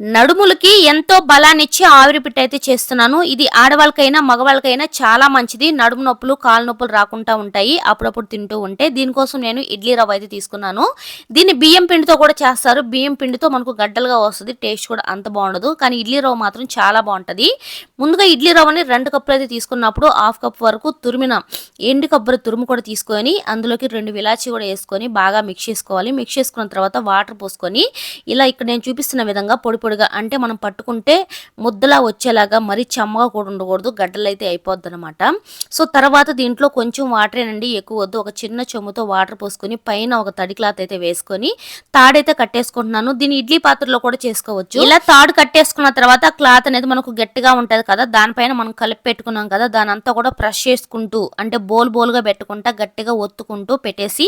నడుములకి ఎంతో బలాన్నిచ్చి ఆవిరిపిట్ట అయితే చేస్తున్నాను. ఇది ఆడవాళ్ళకైనా మగవాళ్ళకైనా చాలా మంచిది. నడుము నొప్పులు కాలు నొప్పులు రాకుండా ఉంటాయి. అప్పుడప్పుడు తింటూ ఉంటే దీనికోసం నేను ఇడ్లీ రవ్వ అయితే తీసుకున్నాను. దీన్ని బియ్యం పిండితో కూడా చేస్తారు. బియ్యం పిండితో మనకు గడ్డలుగా వస్తుంది. టేస్ట్ కూడా అంత బాగుండదు. కానీ ఇడ్లీ రవ్వ మాత్రం చాలా బాగుంటుంది. ముందుగా ఇడ్లీ రవ్వని రెండు కప్పులు అయితే తీసుకున్నప్పుడు హాఫ్ కప్ వరకు తురిమిన ఎండు కొబ్బరి తురుము కూడా తీసుకొని అందులోకి రెండు విలాచి కూడా వేసుకొని బాగా మిక్స్ చేసుకోవాలి. మిక్స్ చేసుకున్న తర్వాత వాటర్ పోసుకొని ఇలా ఇక్కడ నేను చూపిస్తున్న విధంగా పొడి పొడిగా అంటే మనం పట్టుకుంటే ముద్దలా వచ్చేలాగా మరీ చెమ్మగా కూడా ఉండకూడదు. గడ్డలు అయితే అయిపోద్ది అనమాట సో తర్వాత దీంట్లో కొంచెం వాటరేనండి ఎక్కువ వద్దు. ఒక చిన్న చెమ్ముతో వాటర్ పోసుకొని పైన ఒక తడి క్లాత్ అయితే వేసుకొని తాడైతే కట్టేసుకుంటున్నాను. దీన్ని ఇడ్లీ పాత్రలో కూడా చేసుకోవచ్చు. ఇలా తాడు కట్టేసుకున్న తర్వాత క్లాత్ అనేది మనకు గట్టిగా ఉంటుంది కదా దానిపైన మనం కలిపి పెట్టుకున్నాం కదా దాని అంతా కూడా బ్రష్ చేసుకుంటూ అంటే బోల్ బోల్గా పెట్టుకుంటా గట్టిగా ఒత్తుకుంటూ పెట్టేసి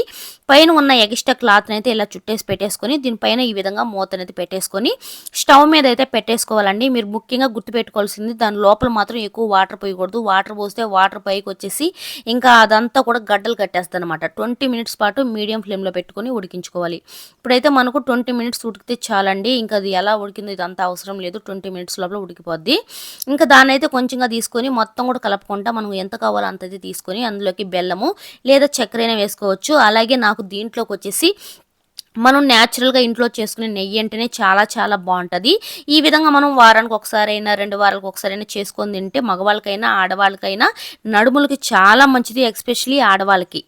పైన ఉన్న ఎగిస్ట్రా క్లాత్ అయితే ఇలా చుట్టేసి పెట్టేసుకొని దీనిపైన ఈ విధంగా మూత అనేది పెట్టేసుకొని స్టవ్ మీద అయితే పెట్టేసుకోవాలండి. మీరు ముఖ్యంగా గుర్తుపెట్టుకోవాల్సింది దాని లోపల మాత్రం ఎక్కువ వాటర్ పోయకూడదు. వాటర్ పోస్తే వాటర్ పైకి వచ్చేసి ఇంకా అదంతా కూడా గడ్డలు కట్టేస్తుంది అనమాట ట్వంటీ మినిట్స్ పాటు మీడియం ఫ్లేమ్లో పెట్టుకొని ఉడికించుకోవాలి. ఇప్పుడైతే మనకు ట్వంటీ మినిట్స్ ఉడికితే చాలండి. ఇంకా అది ఎలా ఉడికిందో ఇదంతా అవసరం లేదు. ట్వంటీ మినిట్స్ లోపల ఉడికిపోద్ది. ఇంకా దాన్ని అయితే కొంచెంగా తీసుకొని మొత్తం కూడా కలుపుకుంటా మనం ఎంత కావాలో అంత అయితే తీసుకొని అందులోకి బెల్లము లేదా చక్కెరైనా అయినా వేసుకోవచ్చు. అలాగే నాకు దీంట్లోకి వచ్చేసి మనం న్యాచురల్గా ఇంట్లో చేసుకునే నెయ్యి అంటేనే చాలా చాలా బాగుంటుంది. ఈ విధంగా మనం వారానికి ఒకసారి అయినా రెండు వారాలకు ఒకసారి అయినా చేసుకొని తింటే మగవాళ్ళకైనా ఆడవాళ్ళకైనా నడుములకి చాలా మంచిది ఎస్పెషలీ ఆడవాళ్ళకి.